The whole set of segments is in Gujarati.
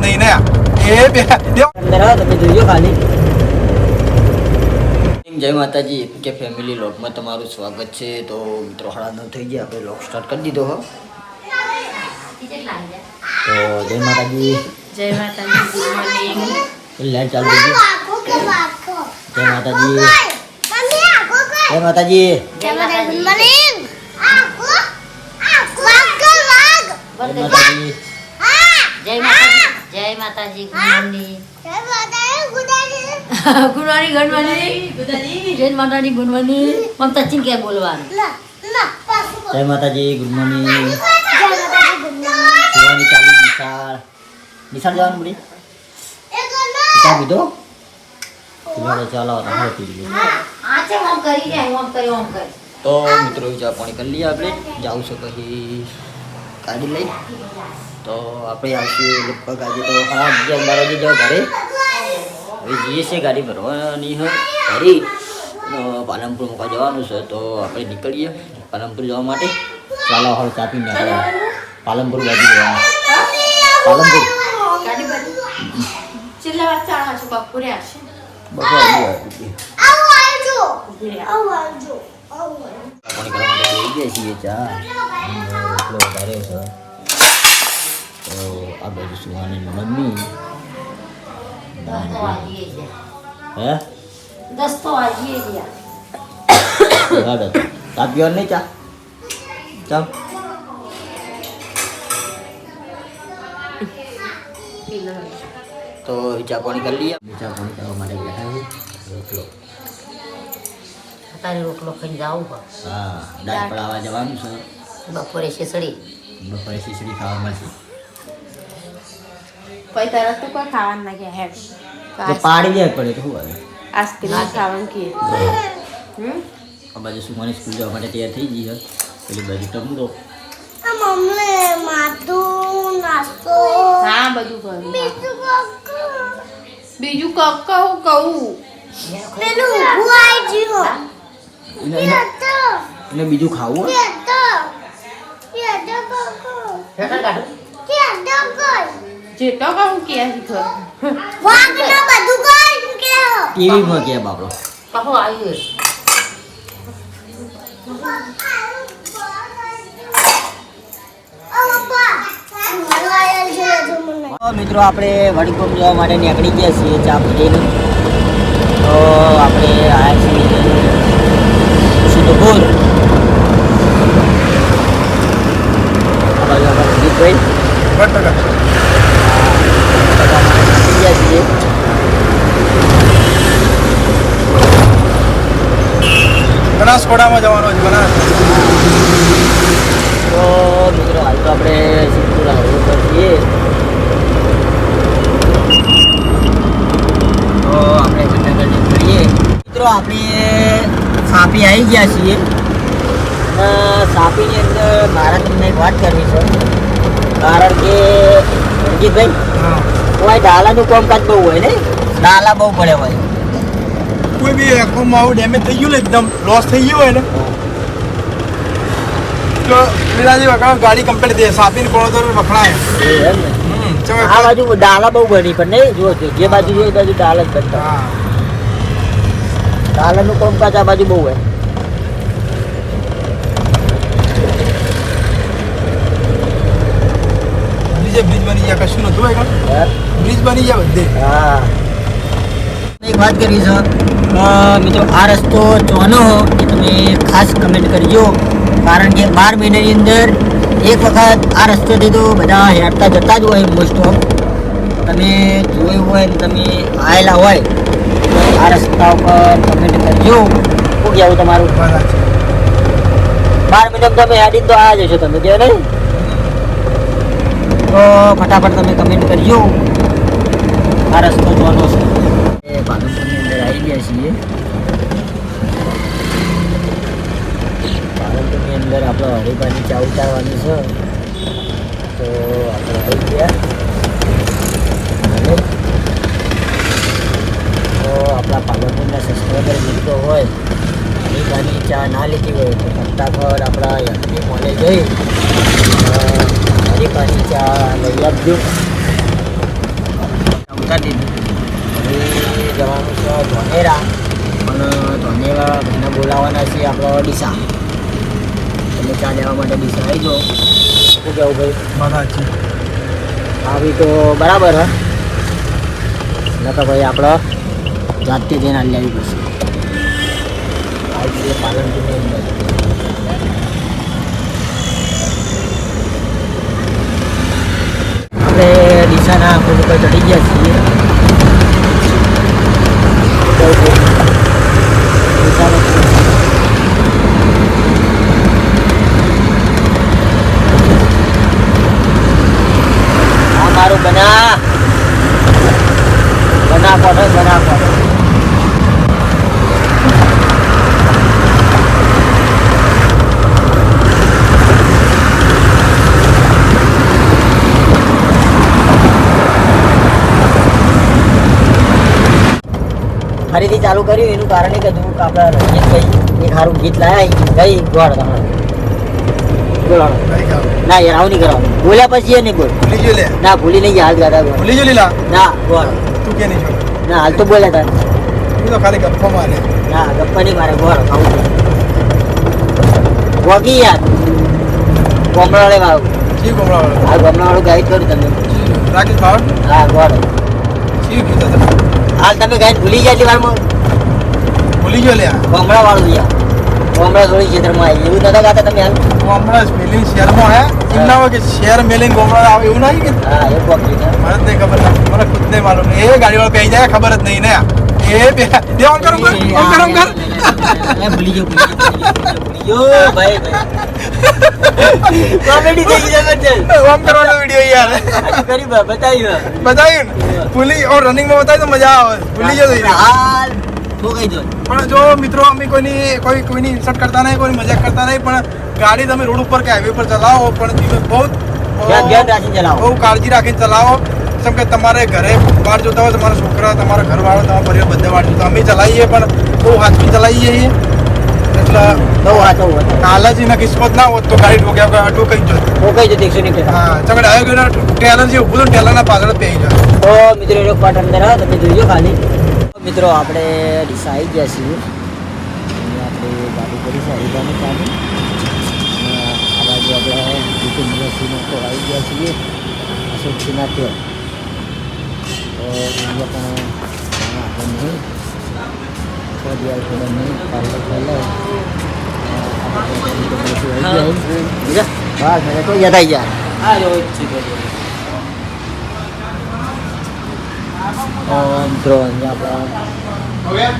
જ નહીં ને એ બે દેવ અંદર આવો તમે જોજો ખાલી જય માતાજી કે ફેમિલી લોકમાં તમારું સ્વાગત છે. તો મિત્રો સાડા નવ થઈ ગયા. આપણે લોક સ્ટાર્ટ કરી દીધો હો. તો જય માતાજી. જય માતાજી ગુડ મોર્નિંગ લાઈટ ચાલુ થઈ ગઈ જય માતાજી જય માતાજી. જય માતાજી. જય માતાજી. જય માતાજી. જય માતાજી ગુણવાની. ગુણવાની ગુડ મોર્નિંગ. ગુડ મોર્નિંગ જય માતાજી ગુણવાની મમતા ચીન કે બોલવાનું જય માતાજી ગુડ મોર્નિંગ. સુવાની ચાલુ નિશાળ. નિશાળ જવાનું બધી ચા પીધો પીલો ચાલો તમારે પી લીધું. આ ઓમ કરી જાય ઓમ કરી ઓમ કરી. તો મિત્રો ચા પાણી કરી લઈએ આપણે. જાઉં છે પછી. ગાડી લઈ. તો આપણે આવશું લગભગ આજે તો હા અગિયાર બાર વાગે જાઓ ઘરે. હવે જઈએ છીએ ગાડી ભરવાની હોય ભરી પાલનપુર મૂકવા જવાનું છે તો આપણે નીકળીએ પાલનપુર જવા માટે. ચાલો હવે ચા પીને પાલનપુર ગાડી જવા પાલનપુર બપોરે આવશે. બપોર કરવા માટે ગયા છીએ ચા. આ બાજુ સુવાની મમ્મી છે. હે? દસ તો વાગીએ ગયા હાડો ચા પીવાનું નહીં ચા? ચા? તો ચા પાણી કરી લઈએ. ચા પાણી કરવા માટે બેઠા છીએ. રોટલો. અત્યારે રોટલો ખાઈને જાવું હા દાળ પડાવવા જવાનું છે. બપોરે શેસડી બપોરે ખીચડી ખાવા મળશે. કોઈ તરત તો કોઈ ખાવાનું ના ગયા હેડ તો પાડી જાય પડે તો શું આવે? આઈસ્ક્રીમ ખાવાનું કે હમ? આ બાજુ સુમાની સ્કૂલ જવા માટે તૈયાર થઈ ગઈ છે. પેલી બાજુ ટમરો હા બધું કરું બીજું કક કહું. કહું એને એને એને બીજું ખાવું હોય? હેઠળ કાઢો તો કહું કે શીખર ટીવીમાં કે બાપડો. કહો આવ્યું તો મિત્રો આપણે વડીકોમ જવા માટે નીકળી ગયા છીએ ચા પીને તો આપણે આવ્યા છીએ સિદ્ધપુર આ બાજુ આપણા દિલીપભાઈ બટાકા બધા માટે નીકળી ગયા છીએ બનાસકોડામાં જવાનો છે બનાસ તો મિત્રો હાલ તો આપણે સિદ્ધપુર હાઈવે પર છીએ તો આપણે જુનાગઢ નીકળીએ મિત્રો આપણે સાપી આવી ગયા છીએ. સાપીની અંદર મારા તમને એક વાત કરવી છે. કારણ કે રણજીતભાઈ કોઈ ડાલાનું કામકાજ બહુ હોય ને? ડાલા બહુ પડે હોય. કોઈ બી એકોમાં આવું ડેમેજ થઈ ગયું ને એકદમ લોસ થઈ ગયું હોય ને તો વિરાજી વખાણ ગાડી કમ્પ્લીટ થઈ સાપીને કોણ તો વખણાય આ બાજુ ડાલા બહુ બની પણ નહીં જો જે બાજુ જોઈએ એ બાજુ ડાલા જ બનતા. હા ડાલાનું કામકાજ આ બાજુ બહુ હોય. બ્રિજ બ્રિજ બની ગયા કશું નતું હોય બ્રિજ બની ગયા બધે. હા. એક વાત કરવી છે મિત્રો આ રસ્તો જોવાનો એ તમે ખાસ કમેન્ટ કરજો. કારણ કે બાર મહિનાની અંદર એક વખત આ રસ્તોથી તો બધા હેરતા જતા જ હોય મોસ્ટ ઓફ તમે જોયું હોય ને તમે આવેલા હોય આ રસ્તા ઉપર કમેન્ટ કરજો શું કહેવું તમારું. બાર મિનિટ તમે હેડી તો આ જશો તમે કહો નહીં? તો ફટાફટ તમે કમેન્ટ કરજો. આ રસ્તો જોવાનો છે. એ અંદર આવી ગયા છીએ. પાલનપુરની અંદર આપણે હરિભાની ચા ઉતારવાની છે. તો આપણે આવી ગયા અને તો આપણા પાલનપુરના સબસ્ક્રાઈબર મિત્રો હોય હરિભાની ચા ના લીધી હોય તો ફટાફટ આપણા એમપી મોલે જઈ મારી પાછી ચા લઈ આપજો. શાંતિથી હવે જવાનું છે ધોનેરા. પણ ધોનેરા ભાઈને બોલાવવાના છે આપણો ડીસા. એટલે ચા લેવા માટે ડીસા આવી જાઓ. શું કહેવું ભાઈ? મારા છે. આવી તો બરાબર હે? તો ભાઈ આપણે જાતે જઈને આવી પડશે. પાલનપુરની અંદર આપણે ડીસાના પુલ ઉપર ચડી ગયા છીએ ડીસાનો પુલ. આ મારું બના બના કોઠો બના કોઠો ફરીથી ચાલુ કર્યું એનું કારણ એ કીધું કે આપણે રંજીતભાઈ એ સારું ગીત લાયા ગઈ ગોળ તમારે. ના યાર આવું નહીં કરવાનું. બોલ્યા પછી એ નહીં બોલ. ભૂલી જો લે. ના ભૂલી નહીં હાલ ગોળ ભૂલી જો લીલા? ના ગોળ. તું કે નહીં ના હાલ તો બોલ્યા તા તું તો ખાલી ગપ્પો મારે ના ગપ્પા નહીં મારે ગોળ ખાવું વગી યાર. કોમળાળે વાળું. શી ગોમડા હા આ ગમણાવાળું ગાઈડ કરું તમે રાકેશ ભાવ હા ગોળ. શી કીધું તમે હાલ તમે ગાઈડ ભૂલી ગયા એટલી વારમાં? ભૂલી જો લે કોમળા વાળું યાર કોમળા થોડી ક્ષેત્રમાં આવી. એવું નતા ગાતા તમે હાલ? હું હમણાં જ મેલિંગ શહેરમાં હે? એમ ના હોય કે શહેર મેલિંગ ગોમડા આવે એવું નહીં કે? હા એ વગી છે. મને જ નહીં ખબર. મને ખુદ નહીં. માલુમ એ ગાડી વાળો પહેરી જાય ખબર જ નહીં ને. એ બે દે ઓન કર ઓન કર ઓન કર ઓન કર. એ ભૂલી ગયો ભૂલી ગયો, ભૂલી ગયો ભાઈ ભાઈ. કોમેડી થઈ ગઈ જબરજસ્ત ઓન કરવાનો વિડિયો યાર. આજે કરી બા બતાવ્યું બતાવ્યું ને. ભૂલી ઓર રનિંગમાં બતાવ્યું તો મજા આવે. ભૂલી જતો ઈ. હાલ. ઠોકાઈ જાય. પણ જો મિત્રો અમે કોઈની કોઈ કોઈની ઇન્સર્ટ કરતા નહીં કોઈ મજાક કરતા નહીં પણ ગાડી તમે રોડ ઉપર કે હાઈવે પર ચલાવો પણ તમે બહુ બહુ કાળજી રાખીને ચલાવો. જેમ કે તમારે ઘરે બહાર જોતા હોય તમારા છોકરા તમારા ઘરવાળો તમારા પરિવાર બધે વાર જોતા અમે ચલાવીએ પણ બહુ હાથવી ચલાવીએ છીએ. એટલે બહુ હાથો હતો કાલ કિસ્મત ના હોત તો ગાડી ઠોક્યા વગર અટો કઈ જોત ઠોકાઈ જતી એકસો હા ચકડ આવ્યો ગયો ટેલર જે ઊભું ટેલરના પાછળ પેઈ જાય તો મિત્રો એ પાટ અંદર તમે ખાલી. મિત્રો આપણે ડીસા આવી ગયા છીએ આપણે ગાડી કરી છે હરિદાની અને આ બાજુ આપણે જીતુ યુનિવર્સિટીમાં તો આવી ગયા છીએ અશોક સિન્હા તો અહીંયા પણ આગળ નહીં છ દિવસ થોડો નહીં તો યાદ આવી જાય મિત્રો અહીંયા આપણા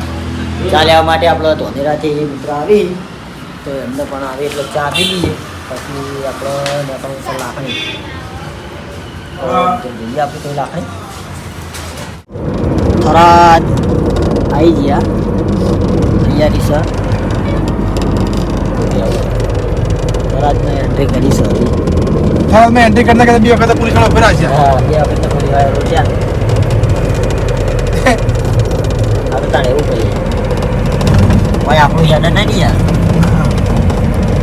ચા લેવા માટે આપણે ધોનેરાથી મિત્રો આવી તો એમને પણ આવે એટલે ચા આપી દઈએ પછી આપણે નેપાળ સર લાખણી તો જઈએ આપણે કોઈ લાખણી થરાદ આવી ગયા તૈયારી સર થરાદને એન્ટ્રી કરી સર હા મેં એન્ટ્રી કરતા કરતા બે વખત પોલીસવાળા ઊભા છે હા બે વખત થોડી વાર રોક્યા આ એવું કહીએ. ભાઈ આપણું યાદ નહીં યાર.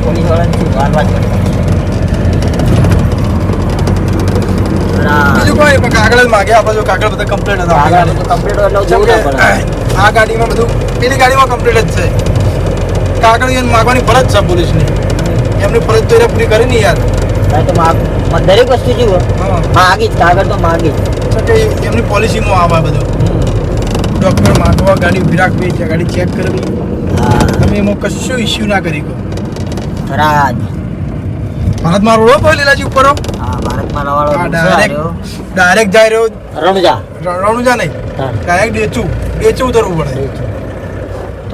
પોલીસવાળા વાર વાત કરતા બીજું કાગળ જ માગ્યા આપણે જો કાગળ બધા કમ્પ્લીટ હતા. આગળ તો કમ્પ્લીટ એટલે જવું આ ગાડીમાં બધું પેલી ગાડીમાં કમ્પ્લીટ જ છે. કાગળ માગવાની ફરજ છે પોલીસની. એમની ફરજ તો એને પૂરી કરી ને યાર. તારે તો માગ દરેક વસ્તુ જેવું હા. માગી કાગળ તો માગી એમની પોલિસીમાં આવે બધું. ડોક્ટર માધવા ગાડી ઊભી રાખવી છે ગાડી ચેક કરવી. તમે એમાં કશું ઇસ્યુ ના કરી કહો થરાદ ભારતમાં રોડો કોઈ લીલાજી ઉપર હો? ભારતમાં રવાડો ડાયરેક્ટ ડાયરેક્ટ જાય રહ્યો રણુજા. રણુજા નહીં. ડાયરેક્ટ ડેચું ડેચું ઉતરવું પડે.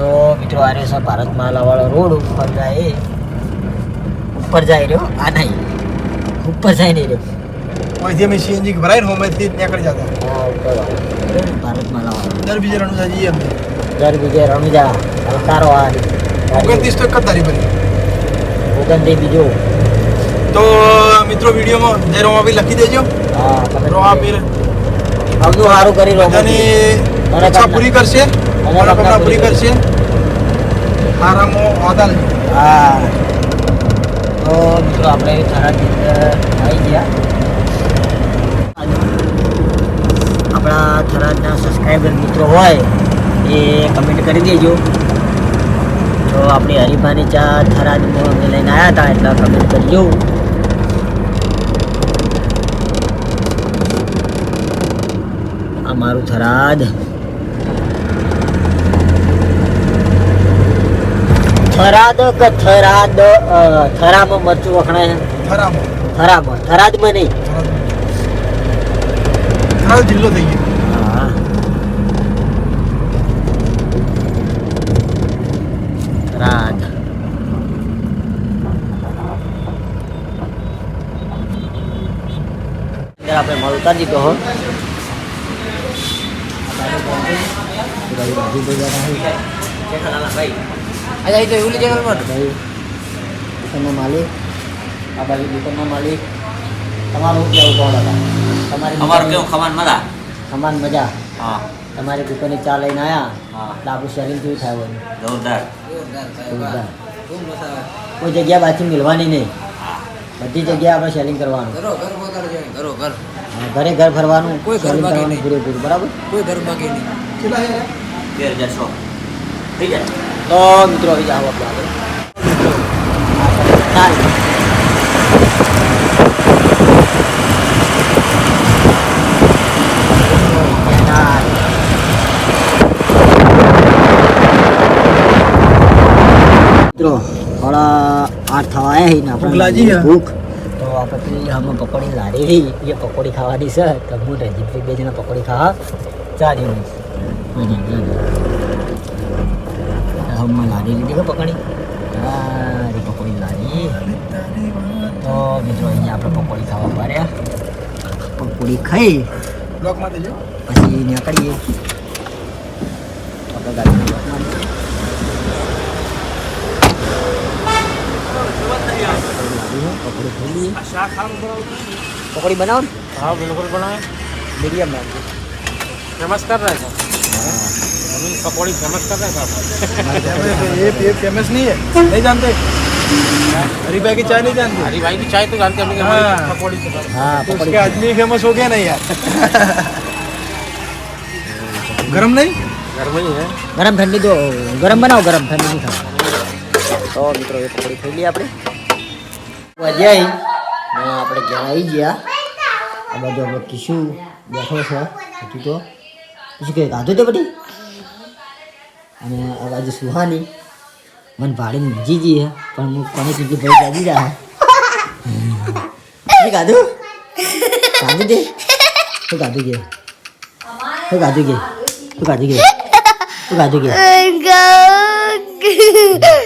તો મિત્રો આ રહ્યો છે ભારતમાં લાવાળો રોડ ઉપર જાય. ઉપર જાય રહ્યો. આ નહીં. ઉપર જાય નહીં રહ્યો. અહીંથી અમે સીએનજી ભરાઈને હોમેથી નીકળી જતા. ભારતમાં લાવાળો દર બીજે રણુજા જઈએ અમે. દર બીજે રણુજા આ. ઓગણત્રીસ તો એક તારીખ બની ઓગણત્રીસ બીજો. તો મિત્રો વિડીયોમાં જય રોમાબી લખી દેજો. હા તમે રોમાબીર અમનું સારું કરી રહો બધાની ઈચ્છા પૂરી કરશે. મનોકામના પૂરી કરશે. આરામો આદાલ હા. તો મિત્રો આપણે થરાદ આવી ગયા. આપણા થરાદના સબસ્ક્રાઈબર મિત્રો હોય એ કમેન્ટ કરી દેજો. તો આપણી હરિભાની ચા થરાદમાં અમે લઈને આવ્યા હતા એટલે કમેન્ટ કરજો આ મારું થરાદ. થરાદ કે થરાદ થરામાં મરચું વખણાય થરામાં. થરામાં. થરાદમાં નહીં. થરાદ જિલ્લો થઈ ગયો હા થરાદ અંદર આપણે મળતા જ તો હો ભાઈ દુકાનના માલિક. આ બાજુ દુકાનના માલિક. તમારું કેવું કોણ હતા તમારી અમારું કેવું? ખવાનું મજા? સમાન મજા. હા. તમારી દુકાને ચા લઈને આવ્યા હા. એટલે આપણું શેરિંગ કેવું થાય હોય. જોરદાર. જોરદાર. કોઈ જગ્યા પાછી મિલવાની નહીં. બધી જગ્યાએ આપણે શેરિંગ કરવાનું. હા, ઘરે ઘર ફરવાનું શેરિંગ કરવાનું પૂરેપૂરું બરાબર? કેટલા છે? બે હજાર સો થઈ જાય તો મિત્રો આવી જાઓ આપણે આગળ. હા, ચાલ. ચાલ. મિત્રો થોડા આઠ થવા આવ્યા છે ને આપણે ભૂખ લાગી પછી આમાં પકોડી લારી રહી એ પકોડી ખાવાની છે તો હું રજીભાઈ બે જણા પકોડી ખાવા ચાલી જેવું હમણાં લારી લીધી કે પકોડી. સારી પકોડી લારી. તો મિત્રો અહીંયા આપણે પકોડી ખાવા પાર્યા પકોડી ખાઈ. પછી નીકળીએ. આપણે ગાડીમાં પકોડી ખાઈ લઈએ પકોડી બનાવો ને हाँ बिल्कुल बनाए મીડિયમ નાખજો फेमस कर रहे हैं अभी पकौड़ी फेमस कर रहे हैं साहब ये ये फेमस नहीं है नहीं जानते हरीभाई की चाय नहीं जानते हरी भाई की चाय तो जानते हैं लेकिन हाँ। हमारी पकौड़ी से बना- હા तो પકોડી उसके आदमी फेमस हो गया नहीं यार गरम नहीं घर में ही है ગરમ ઠંડી તો ગરમ બનાવો ગરમ ઠંડી નહીં ખાવા તો મિત્રો એ પકોડી ખાઈ લઈએ આપણે વજાઈ ને આપણે ઘેર આવી ગયા આ બાજુ આપણે કિશુ બેઠો છે હજુ તો કિશુ કે ખાધું તે બધી અને આ બાજુ સુહાની મને ભાડીને બીજી જઈએ પણ હું કોને કીધું ભાઈ જાજી જા શું ખાધું ખાધું તે શું ખાધું કે શું ખાધું કે શું ખાધું કે શું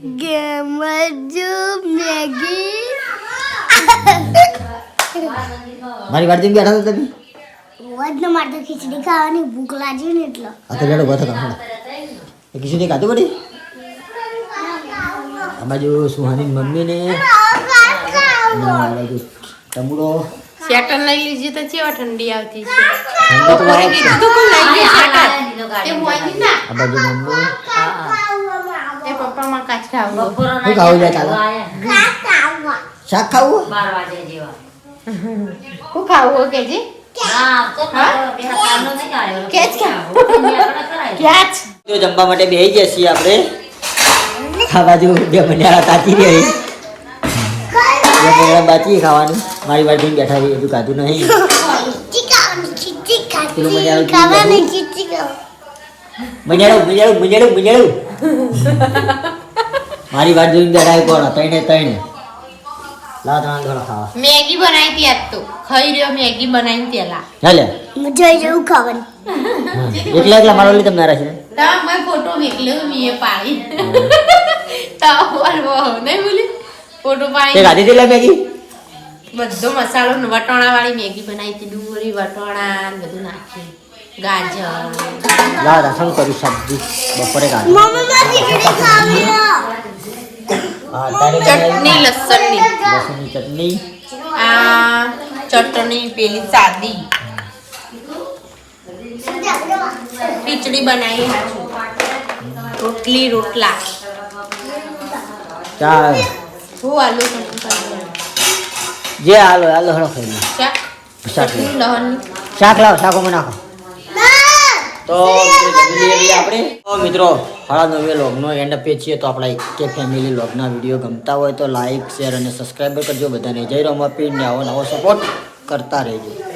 ખાધું મેગી મારી વાડી બેઠા હતા તમે વધને માટે ખીચડી ખાવાની ભૂખ લાગી ને એટલે આ તો લેડો કામ એ કિશુ ખાધું બધી અમારી સુહાની મમ્મી ને અને સેટલ લઈ લીધી તો ચેવા ઠંડી આવતી છે ઠંડી તો જ છે. કોણ લઈ ગઈ સ્વેટર એ મોંઘી ના આ બાજુ મમ્મી આવું ખાવું છે ચાલો શાક ખાવું બાર વાગે જેવા. હું ખાવું કે જી? જમવા માટે બેસી જઈએ છીએ આપણે. ખાવા બાજુ જે મન્યાળા તાતી રહી. બાકી ખાવાનું. મારી વાડી બેઠા છે ખાધું નહીં. મજાડું મજાડું મજાડું મજાડું મારી વાત જોઈને બેઠા કોણ? તઈને તઈને લાવ ત્રણ થોડા ખાવા. મેગી બનાવી હતી આજ તો. ખાઈ રહ્યો મેગી બનાવી પેલા. ચાલે મજા આવી જવું ખાવાની. એકલા એકલા મારો લીધે મારા છે તા મેં ફોટો મેકલ્યો મીએ પાડી. તા વાળવો નહીં બોલી? ફોટો પાડી. તે હતી દેલા મેગી? બધો મસાલો વટોણા વાળી મેગી બનાવી હતી. ડુંગળી વટોણા ને બધું નાખી. ગાજર. લાવ રસમ કર્યું? સબ્જી. બપોરે ગાજર. મમ્મી મારી ખીચડી ખાવી છે. હા તારે ચટણી લસણની. લસણની ચટણી. આ ચટણી પેલી સાદી. ખીચડી બનાવી રોટલી રોટલા. ચાલ. હું આલુ જે આલો આલો હળો ખાઈ લે. શાક? શાક ચટણી લહણની. શાક લાવો શાકોમાં નાખો. તો આપણે. મિત્રો હાડા નવે લોગનો એન્ડ આપીએ છીએ. તો આપણા કે ફેમિલી લોગના વીડિયો ગમતા હોય તો લાઈક શેર અને સબસ્ક્રાઈબર કરજો. બધાને જય રમાપીર ને આવો નવો સપોર્ટ કરતા રહેજો.